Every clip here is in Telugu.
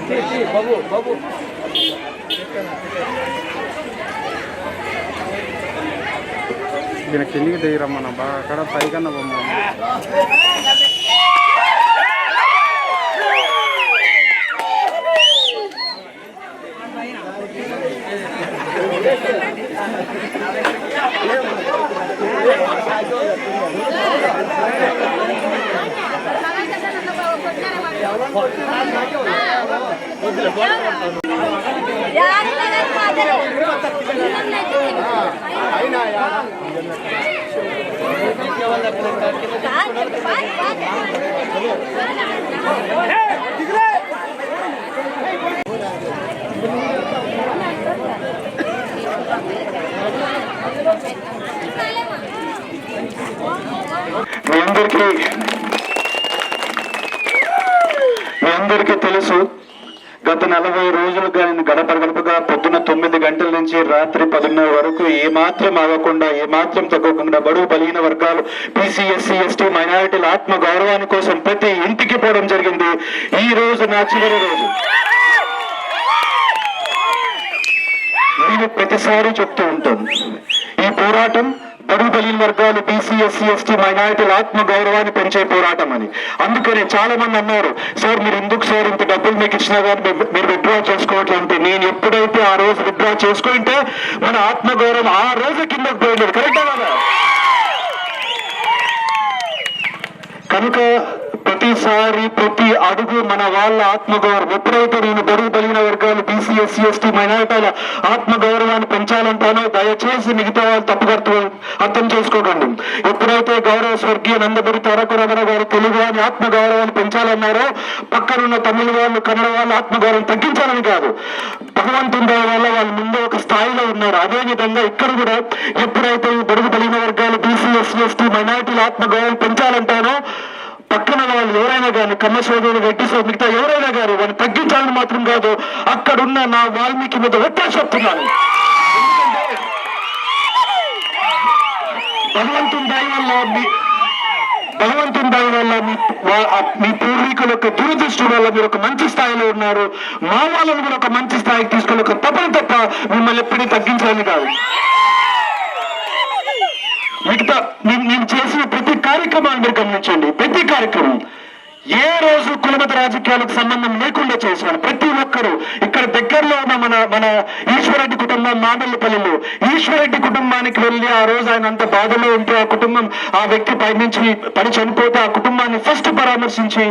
బాబు బాబు దీనికి కిందికి దిగిరమ్మన్న బాగా అక్కడ పైకన్నా బొమ్మ. మీ అందరికీ మీ అందరికీ తెలుసు గత నలభై రోజులుగా నేను గడప గడపగా పొద్దున్న తొమ్మిది గంటల నుంచి రాత్రి పదిన్నర వరకు ఏమాత్రం ఆగకుండా ఏమాత్రం తగ్గకుండా బడుగు బలిగిన వర్గాలు బీసీ ఎస్టీ మైనారిటీల ఆత్మ గౌరవాన్ని కోసం ప్రతి ఇంటికి పోవడం జరిగింది. ఈ రోజు నా చివరి రోజు. నేను ప్రతిసారి చెప్తూ ఉంటాను. ఈ పోరాటం బడుగు బలిన వర్గాలు బీసీ ఎస్సీ ఎస్టీ మైనారిటీల ఆత్మ గౌరవాన్ని పెంచే పోరాటం అని. అందుకనే చాలా మంది అన్నారు సార్ మీరు ఎందుకు సార్ ఇంత డబ్బులు మీకు ఇచ్చినా కానీ మీరు- విత్డ్రా చేసుకోవట్లంటే నేను ఎప్పుడైతే ఆ రోజు విత్డ్రా చేసుకుంటే మన ఆత్మ గౌరవం ఆ రోజు కిందకు పోయింది. కరెక్టా కదా కనుక ప్రతిసారి ప్రతి అడుగు మన వాళ్ళ ఆత్మగౌరవం. ఎప్పుడైతే నేను బరువు బలిగిన వర్గాలు బీసీ ఎస్సీ ఎస్టీ మైనారిటీల ఆత్మగౌరవాన్ని పెంచాలంటానో దయచేసి మిగతా వాళ్ళు తప్పుగర్తు అర్థం చేసుకోకండి. ఎప్పుడైతే గౌరవ స్వర్గీయ నందబురి తారక రామారావు గారు తెలుగు అని ఆత్మగౌరవాన్ని పెంచాలన్నారో పక్కనున్న తమిళ వాళ్ళు కన్నడ వాళ్ళు ఆత్మగౌరవం తగ్గించాలని కాదు. భగవంతుని దయ వల్ల వాళ్ళు ముందు ఒక స్థాయిలో ఉన్నారు. అదే విధంగా ఇక్కడ కూడా ఎప్పుడైతే ఈ బడుగు బలిగిన వర్గాలు బీసీ ఎస్సీ ఎస్టీ మైనారిటీల ఆత్మగౌరవం పెంచాలంటానో పక్కన వాళ్ళు ఎవరైనా కానీ కమ్మ సోదరులు రెడ్డి సోదరు మిగతా ఎవరైనా కానీ వాళ్ళని తగ్గించాలని మాత్రం కాదు అక్కడున్న నా వాల్మీకి మీద ఒత్తిడి చెప్తున్నాను భగవంతుని దయ వల్ల మీ భగవంతుని దయ వల్ల మీ మీ పూర్వీకుల యొక్క దురదృష్టి వల్ల మీరు ఒక మంచి స్థాయిలో ఉన్నారు. మా వాళ్ళని కూడా ఒక మంచి స్థాయికి తీసుకుని ఒక తప్పని తప్ప మిమ్మల్ని ఎప్పుడూ తగ్గించాలని కాదు మిగతా నేను నేను కార్యక్రమాలు ప్రతి మీరు గమనించండి. ప్రతి కార్యక్రమం ఏ రోజు కులమత రాజకీయాలకు సంబంధం లేకుండా చేశాను ప్రతి ఒక్కరు ఇక్కడ దగ్గరలో ఉన్న మన మన ఈశ్వరెడ్డి కుటుంబం మామల్లపల్లిలో ఈశ్వరెడ్డి కుటుంబానికి వెళ్ళి ఆ రోజు ఆయన అంత బాధలో ఉంటే ఆ కుటుంబం ఆ వ్యక్తి పై నుంచి పని చనిపోతే ఆ కుటుంబాన్ని ఫస్ట్ పరామర్శించి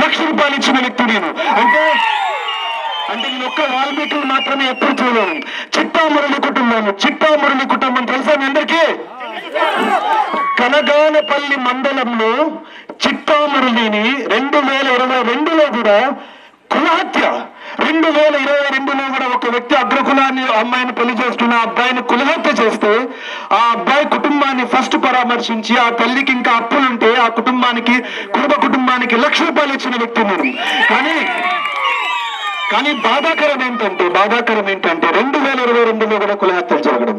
లక్ష రూపాయలు ఇచ్చిన వ్యక్తి నేను. అంటే అంటే నేను ఒక్క వాల్మీకులు మాత్రమే ఎప్పుడు చూడలేను చిట్టా మురళి కుటుంబం చిట్టా మురళి కుటుంబం తెలుసా మీ అందరికీ? కనగా మండలంలో చిట్టామురళిని రెండు వేల ఇరవై రెండులో కూడా కులహత్య రెండు వేల ఇరవై రెండులో కూడా ఒక వ్యక్తి అగ్రకులాన్ని అమ్మాయిని పెళ్ళి చేస్తున్న అబ్బాయిని కులహత్య చేస్తే ఆ అబ్బాయి కుటుంబాన్ని ఫస్ట్ పరామర్శించి ఆ తల్లికి ఇంకా అప్పులుంటే ఆ కుటుంబానికి కుటుంబ కుటుంబానికి లక్ష రూపాయలు ఇచ్చిన వ్యక్తి నేను. కానీ కానీ బాధాకరం ఏంటంటే బాధాకరం ఏంటంటే రెండు వేల ఇరవై రెండులో కూడా కులహత్యలు జరగడం.